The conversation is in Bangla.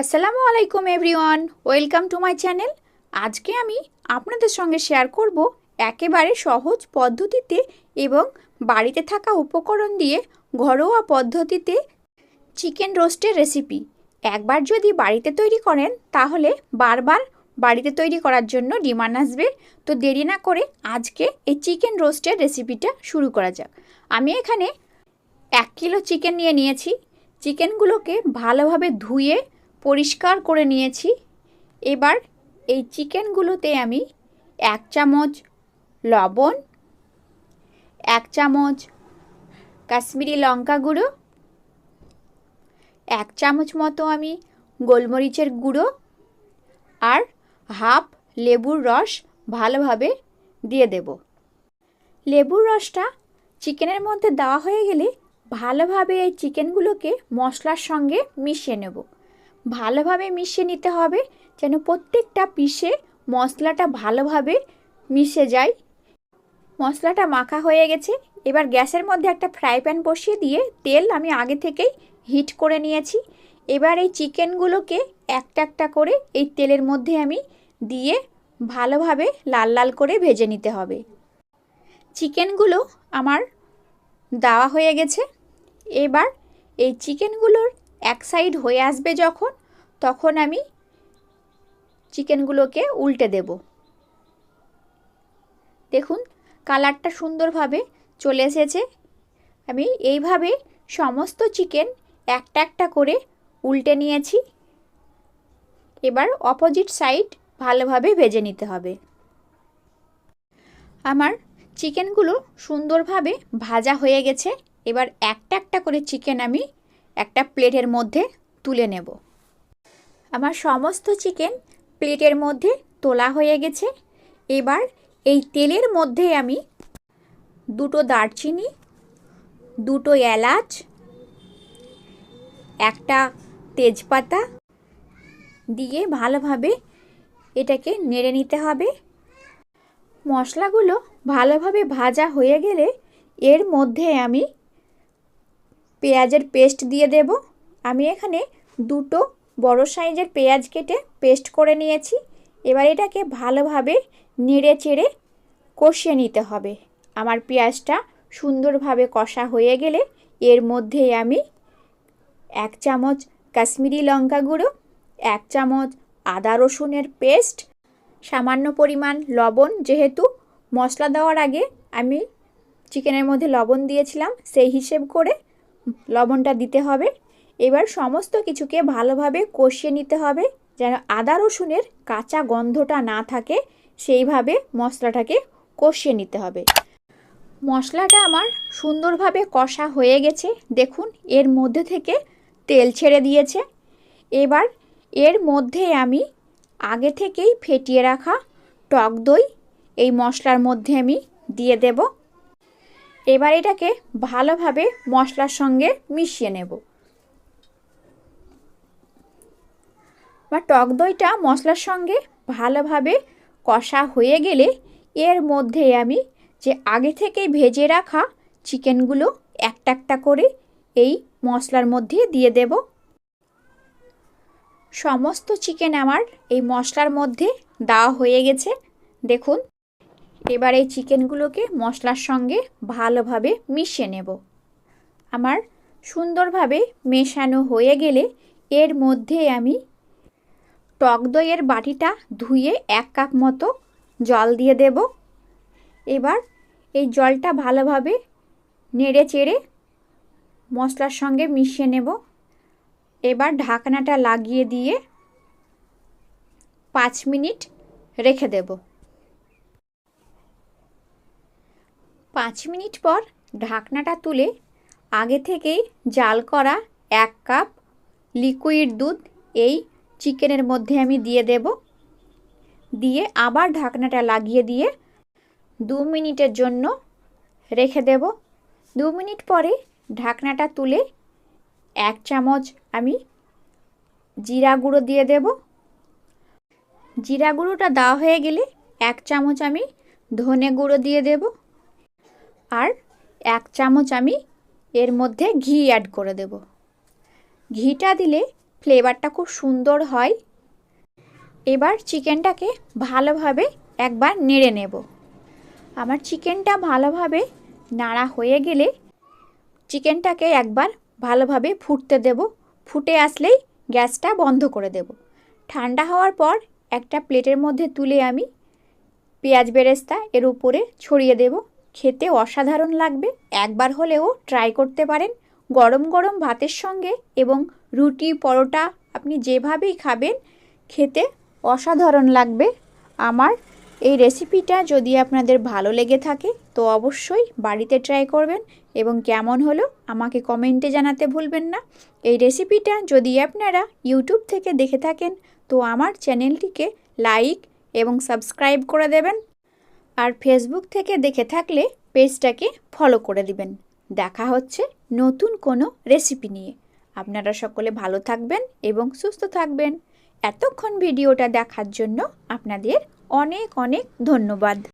আসসালামু আলাইকুম everyone, welcome to my channel. আজকে আমি আপনাদের সঙ্গে শেয়ার করব একেবারে সহজ পদ্ধতিতে এবং বাড়িতে থাকা উপকরণ দিয়ে ঘরোয়া পদ্ধতিতে চিকেন রোস্টের রেসিপি একবার যদি বাড়িতে তৈরি করেন, তাহলে বারবার বাড়িতে তৈরি করার জন্য ডিমান্ড আসবে। তো দেরি না করে আজকে এই চিকেন রোস্টের রেসিপিটা শুরু করা যাক। আমি এখানে এক কিলো চিকেন নিয়ে নিয়েছি। চিকেনগুলোকে ভালোভাবে ধুয়ে পরিষ্কার করে নিয়েছি। এবার এই চিকেনগুলোতে আমি এক চামচ লবণ, এক চামচ কাশ্মীরি লঙ্কা গুঁড়ো, এক চামচ মতো আমি গোলমরিচের গুঁড়ো আর হাফ লেবুর রস ভালোভাবে দিয়ে দেব। লেবুর রসটা চিকেনের মধ্যে দেওয়া হয়ে গেলে ভালোভাবে এই চিকেনগুলোকে মশলার সঙ্গে মিশিয়ে নেব। ভালোভাবে মিশিয়ে নিতে হবে, যেন প্রত্যেকটা পিসে মশলাটা ভালোভাবে মিশে যায়। মশলাটা মাখা হয়ে গেছে, এবার গ্যাসের মধ্যে একটা ফ্রাই প্যান বসিয়ে দিয়ে তেল আমি আগে থেকেই হিট করে নিয়েছি। এবার এই চিকেনগুলোকে একটা একটা করে এই তেলের মধ্যে আমি দিয়ে ভালোভাবে লাল লাল করে ভেজে নিতে হবে। চিকেনগুলো আমার দেওয়া হয়ে গেছে। এবার এই চিকেনগুলোর এক সাইড হয়ে আসবে যখন, তখন আমি চিকেনগুলোকে উল্টে দেব। দেখুন, কালারটা সুন্দরভাবে চলে এসেছে। আমি এইভাবে সমস্ত চিকেন একটা একটা করে উল্টে নিয়েছি। এবার অপোজিট সাইড ভালোভাবে ভেজে নিতে হবে। আমার চিকেনগুলো সুন্দরভাবে ভাজা হয়ে গেছে। এবার একটা একটা করে চিকেন আমি একটা প্লেটের মধ্যে তুলে নেব। আমার সমস্ত চিকেন প্লেটের মধ্যে তোলা হয়ে গেছে। এবার এই তেলের মধ্যে আমি দুটো দারচিনি, দুটো এলাচ, একটা তেজপাতা দিয়ে ভালোভাবে এটাকে নেড়ে নিতে হবে। মশলাগুলো ভালোভাবে ভাজা হয়ে গেলে এর মধ্যে আমি পেঁয়াজের পেস্ট দিয়ে দেব। আমি এখানে দুটো বড় সাইজের পেঁয়াজ কেটে পেস্ট করে নিয়েছি। এবার এটাকে ভালোভাবে নেড়ে চেড়ে কষিয়ে নিতে হবে। আমার পেঁয়াজটা সুন্দরভাবে কষা হয়ে গেলে এর মধ্যে আমি এক চামচ কাশ্মীরি লঙ্কা গুঁড়ো, এক চামচ আদা রসুনের পেস্ট, সামান্য পরিমাণ লবণ। যেহেতু মশলা দেওয়ার আগে আমি চিকেনের মধ্যে লবণ দিয়েছিলাম, সেই হিসেব করে লবণটা দিতে হবে। এবার সমস্ত কিছুকে ভালোভাবে কষিয়ে নিতে হবে যেন আদা রসুনের কাঁচা গন্ধটা না থাকে, সেইভাবে মশলাটাকে কষিয়ে নিতে হবে। মশলাটা আমার সুন্দরভাবে কষা হয়ে গেছে। দেখুন, এর মধ্যে থেকে তেল ছেড়ে দিয়েছে। এবার এর মধ্যে আমি আগে থেকেই ফেটিয়ে রাখা টক দই এই মশলার মধ্যে আমি দিয়ে দেব। এবার এটাকে ভালোভাবে মশলার সঙ্গে মিশিয়ে নেব। বা টক দইটা মশলার সঙ্গে ভালোভাবে কষা হয়ে গেলে এর মধ্যে আমি যে আগে থেকেই ভেজে রাখা চিকেনগুলো একটা একটা করে এই মশলার মধ্যে দিয়ে দেব। সমস্ত চিকেন আমার এই মশলার মধ্যে দেওয়া হয়ে গেছে। দেখুন এবার এই চিকেনগুলোকে মশলার সঙ্গে ভালোভাবে মিশিয়ে নেব। আমার সুন্দরভাবে মেশানো হয়ে গেলে এর মধ্যে আমি টক দইয়ের বাটিটা ধুয়ে এক কাপ মতো জল দিয়ে দেব। এবার এই জলটা ভালোভাবে নেড়ে চেড়ে মশলার সঙ্গে মিশিয়ে নেব। এবার ঢাকনাটা লাগিয়ে দিয়ে পাঁচ মিনিট রেখে দেব। পাঁচ মিনিট পর ঢাকনাটা তুলে আগে থেকেই জাল করা এক কাপ লিকুইড দুধ এই চিকেনের মধ্যে আমি দিয়ে দেব। দিয়ে আবার ঢাকনাটা লাগিয়ে দিয়ে দু মিনিটের জন্য রেখে দেব। দু মিনিট পরে ঢাকনাটা তুলে এক চামচ আমি জিরা গুঁড়ো দিয়ে দেব। জিরা গুঁড়োটা দেওয়া হয়ে গেলে এক চামচ আমি ধনে গুঁড়ো দিয়ে দেব। আর এক চামচ আমি এর মধ্যে ঘি অ্যাড করে দেব। ঘিটা দিলে ফ্লেভারটা খুব সুন্দর হয়। এবার চিকেনটাকে ভালোভাবে একবার নেড়ে নেব। আমার চিকেনটা ভালোভাবে নাড়া হয়ে গেলে চিকেনটাকে একবার ভালোভাবে ফুটতে দেব। ফুটে আসলেই গ্যাসটা বন্ধ করে দেব। ঠান্ডা হওয়ার পর একটা প্লেটের মধ্যে তুলে আমি পেঁয়াজ বেরেস্তা এর উপরে ছড়িয়ে দেব। খেতে অসাধারণ লাগবে। একবার হলেও ট্রাই করতে পারেন। গরম গরম ভাতের সঙ্গে এবং রুটি, পরোটা আপনি যেভাবেই খাবেন, খেতে অসাধারণ লাগবে। আমার এই রেসিপিটা যদি আপনাদের ভালো লেগে থাকে, তো অবশ্যই বাড়িতে ট্রাই করবেন এবং কেমন হলো আমাকে কমেন্টে জানাতে ভুলবেন না। এই রেসিপিটা যদি আপনারা ইউটিউব থেকে দেখে থাকেন, তো আমার চ্যানেলটিকে লাইক এবং সাবস্ক্রাইব করে দেবেন। আর ফেসবুক থেকে দেখে থাকলে পেজটাকে ফলো করে দিবেন। দেখা হচ্ছে নতুন কোনো রেসিপি নিয়ে। আপনারা সকলে ভালো থাকবেন এবং সুস্থ থাকবেন। এতক্ষণ ভিডিওটা দেখার জন্য আপনাদের অনেক অনেক ধন্যবাদ।